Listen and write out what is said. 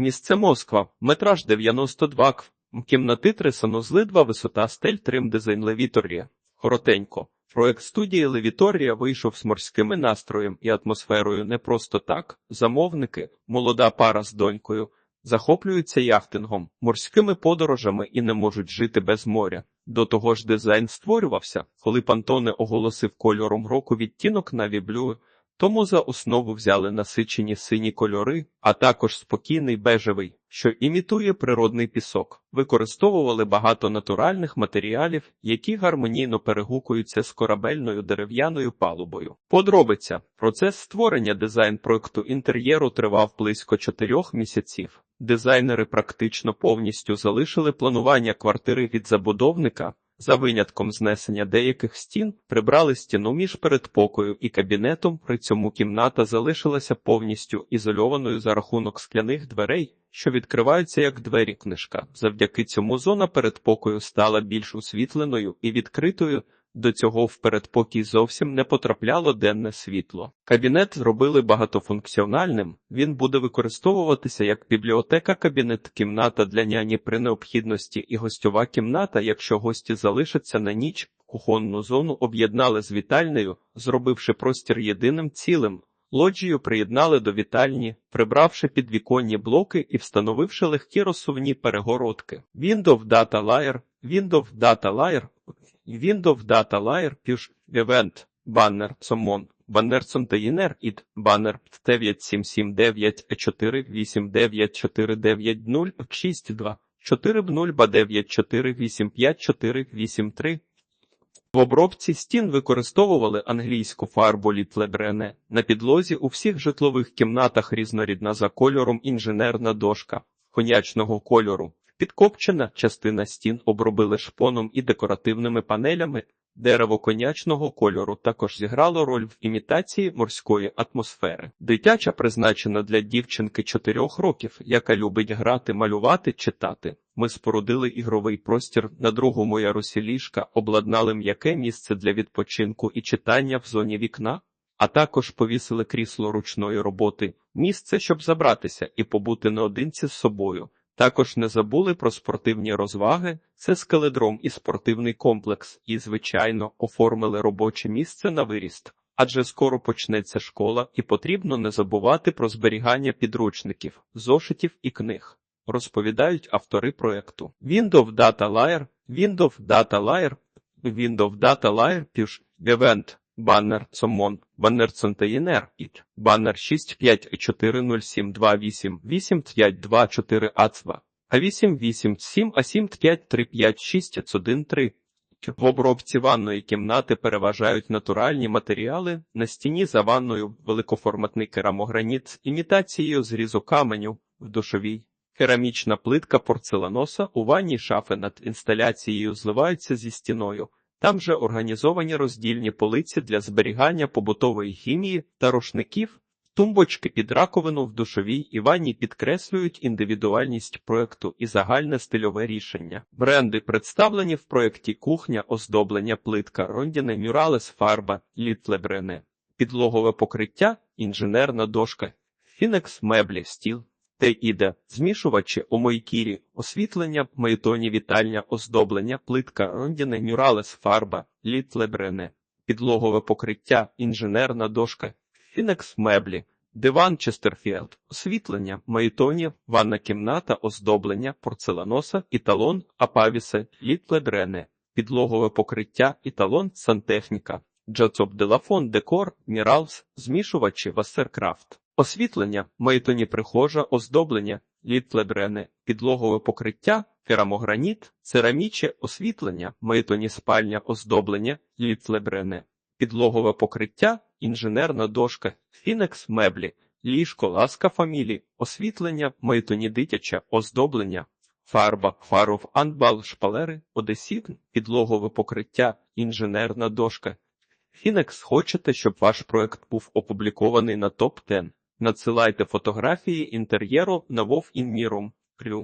Місце Москва, метраж 92 кв. Кімнати 3 санузли 2 висота стель трим дизайн Левіторія. Коротенько. Проект студії Левіторія вийшов з морськими настроєм і атмосферою не просто так. Замовники, молода пара з донькою, захоплюються яхтингом, морськими подорожами і не можуть жити без моря. До того ж дизайн створювався, коли Пантоне оголосив кольором року відтінок Navy Blue, тому за основу взяли насичені сині кольори, а також спокійний бежевий, що імітує природний пісок. Використовували багато натуральних матеріалів, які гармонійно перегукуються з корабельною дерев'яною палубою. Подробиця процес створення дизайн проекту інтер'єру тривав близько чотирьох місяців. Дизайнери практично повністю залишили планування квартири від забудовника. За винятком знесення деяких стін прибрали стіну між передпокою і кабінетом, при цьому кімната залишилася повністю ізольованою за рахунок скляних дверей, що відкриваються як двері книжка. Завдяки цьому зона передпокою стала більш освітленою і відкритою. До цього в передпокій зовсім не потрапляло денне світло. Кабінет зробили багатофункціональним. Він буде використовуватися як бібліотека, кабінет, кімната для няні при необхідності і гостьова кімната, якщо гості залишаться на ніч. Кухонну зону об'єднали з вітальнею, зробивши простір єдиним цілим. Лоджію приєднали до вітальні, прибравши підвіконні блоки і встановивши легкі розсувні перегородки. Windows Data Layer, Windows Data Layer, Windows Data Layer, Push, Event, Banner, Summon, Banner Container, id, Banner 9779 4894990 62 40 ба 9485483 в обробці стін використовували англійську фарбу літлебрене. На підлозі у всіх житлових кімнатах різнорідна за кольором інженерна дошка. Конячного кольору. Підкопчена частина стін обробили шпоном і декоративними панелями. Дерево конячного кольору також зіграло роль в імітації морської атмосфери. Дитяча призначена для дівчинки 4 років, яка любить грати, малювати, читати. Ми спорудили ігровий простір на другому ярусі ліжка, обладнали м'яке місце для відпочинку і читання в зоні вікна, а також повісили крісло ручної роботи, місце, щоб забратися і побути наодинці з собою. Також не забули про спортивні розваги, це скеледром і спортивний комплекс, і, звичайно, оформили робоче місце на виріст. Адже скоро почнеться школа, і потрібно не забувати про зберігання підручників, зошитів і книг. Розповідають автори проекту. Windows Data Layer, Windows Data Layer, Windows Data Layer, Push, Event, Баннер Цомон, Баннер Цонтеєнер, Іт, Баннер 65842888524 Ацва, А887 А7535613. В обробці ванної кімнати переважають натуральні матеріали, на стіні за ванною великоформатний керамограніт. З імітацією зрізу каменю в душовій. Керамічна плитка порцеланоса. У ванній шафи над інсталяцією зливаються зі стіною. Там же організовані роздільні полиці для зберігання побутової хімії та рушників, тумбочки під раковину в душовій і ванні підкреслюють індивідуальність проекту і загальне стильове рішення. Бренди представлені в проєкті кухня, оздоблення, плитка, рондіне, мюралес, фарба, літлебрене, підлогове покриття, інженерна дошка, фінекс, меблі, стіл. Те іде змішувачі у мойкірі, освітлення, мейтоні вітальня, оздоблення, плитка, рондіне, мюралес, фарба, літлебрене, підлогове покриття, інженерна дошка, фінекс меблі, диван Честерфілд, освітлення, мейтоні, ванна кімната, оздоблення, порцеланоса, італон, апавісе, літлебрене, підлогове покриття, італон, сантехніка, джацоп делафон, декор, міралс, змішувачі, васеркрафт. Освітлення, мейтоні прихожа, оздоблення, літлебрене, підлогове покриття, керамограніт, цераміче, освітлення, мейтоні спальня, оздоблення, літлебрене, підлогове покриття, інженерна дошка, фінекс меблі, ліжко, ласка фамілі, освітлення, мейтоні дитяче, оздоблення, фарба, фаров, анбал, шпалери, одесіт, підлогове покриття, інженерна дошка. Фінекс хочете, щоб ваш проект був опублікований на топ 10 Надсилайте фотографії інтер'єру на Вов Інмірум.